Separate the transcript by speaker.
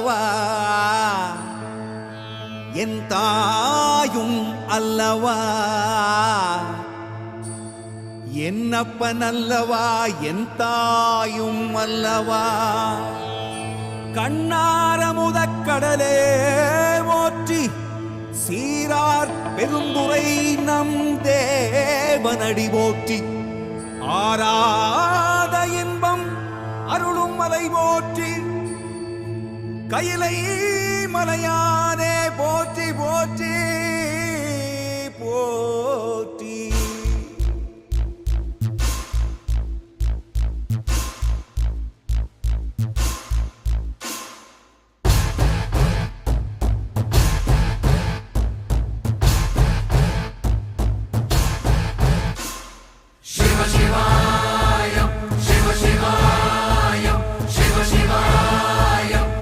Speaker 1: அல்லவா? என் தாயும் அல்லவா? என்னப்பன் அல்லவா? என் தாயும் அல்லவா? கண்ணாரமுதக் கடலே ஓற்றி சீரார் பெருந்துரை நம் தேவனடி போற்றி. ஆராத இன்பம் அருளும் மலை போற்றி கையிலை மலையா